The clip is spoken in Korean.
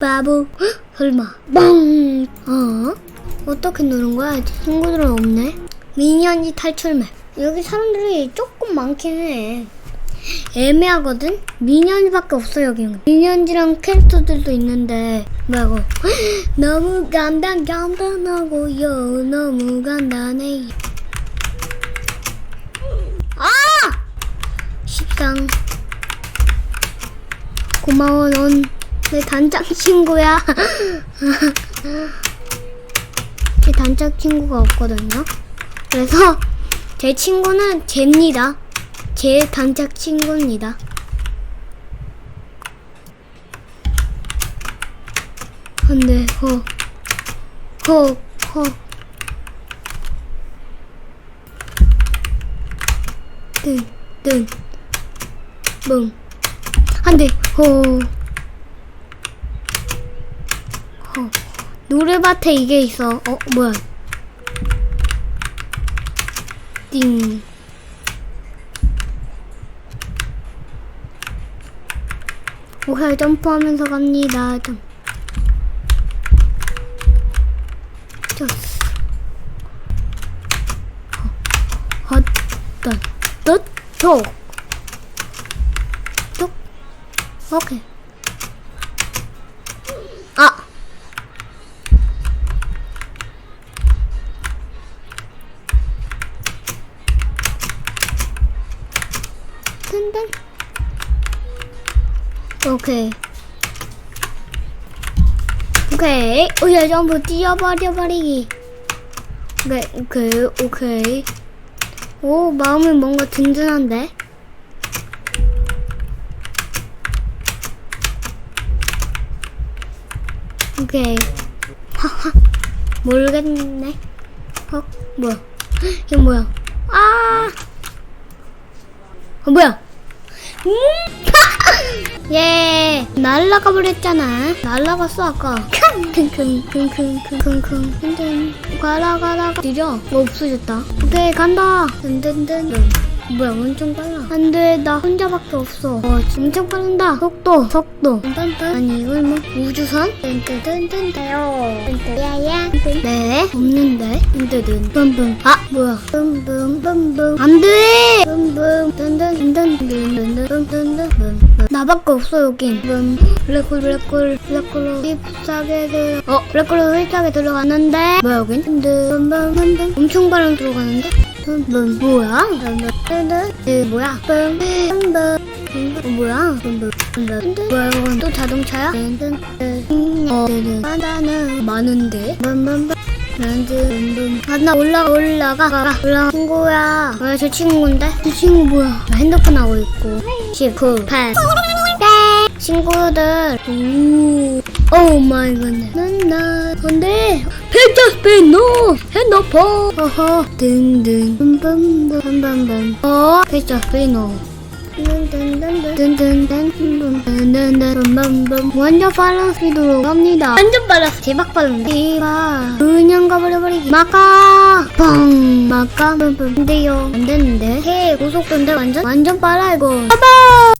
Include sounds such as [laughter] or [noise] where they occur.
바보. 헉, 설마. 뻥. 어? 어떻게 누른 거야? 친구들은 없네. 미니언지 탈출맵. 여기 사람들이 조금 많긴 해. 애매하거든? 미니언즈밖에 없어 여기는 미니언즈랑 캐릭터들도 있는데. 뭐고? 너무 간단 간단하고요 너무 간단해. 아! 식당 고마워 넌 내 단짝 친구야. [laughs] 제 단짝 친구가 없거든요. 그래서 제 친구는 제입니다. 제 단짝 친구입니다. 안돼 허허허 뜬뜬. 뭉 안돼 허 허. 노래밭에 이게 있어. 어, 뭐야. 띵. 오해 점프하면서 갑니다. 점. 덧, 톡. 톡. 오케이. 뜬뜬. 오케이. 오케이. 오야 점프 뛰어버려 버리기. 오케이, 오케이, 오케이. 오, 마음이 뭔가 든든한데? 오케이. 하하. 모르겠네. 어, 뭐야? 이게 뭐야? 아! 어, 뭐야? 음! 예, 날라가 버렸잖아. 날라갔어 아까. 킁킁킁킁킁킁. 든든. 가라 가라. 느려. 뭐 없어졌다. 오케이 간다. 든든든. 뭐야 엄청 빨라. 안돼 나 혼자밖에 없어. 어 엄청 빠른다. 속도 속도. 딴딴. 아니 이걸 뭐 우주선? 든든든데요. 야야. 네 없는데. 든든. 뿜뿜. 아 뭐야? 뿜뿜 뿜뿜. 안돼. 뿜뿜. 나밖에 없어 여긴 블랙홀 블랙홀 블랙홀로 힙싸게 들 어? 블랙홀로 힙싸게 들어갔는데 뭐야 여긴? 뚠뚠뚠뚠 엄청 바람 들어가는데? 뚠뚠 뭐야? 뚠뚠뚠뚠 뭐야? 뚠뚠뚠뚠 뭐야? 뭐야 또 자동차야? 어? 바다는 많은데? 뿜뿜 아나 올라가. 올라가. 가, 올라가. 친구야. 뭐야 저 친구인데? 이 친구 뭐야? 나 핸드폰 하고 있고. 19 8 친구들. 오. 마이 갓네 난나 근데? 페이터 스페노 핸드폰. 어허. 든든 뿜뿜뿜 뿜뿜 어? 페이터 스페노 완전 빨라 스피드로 갑니다 완전 빨라 대박 빨른데 대박 그냥 가버려버리기 마카 뻥 마카 뿜뿜 근데요 안되는데 해 고속도인데 완전 완전 빨라 이거 봐봐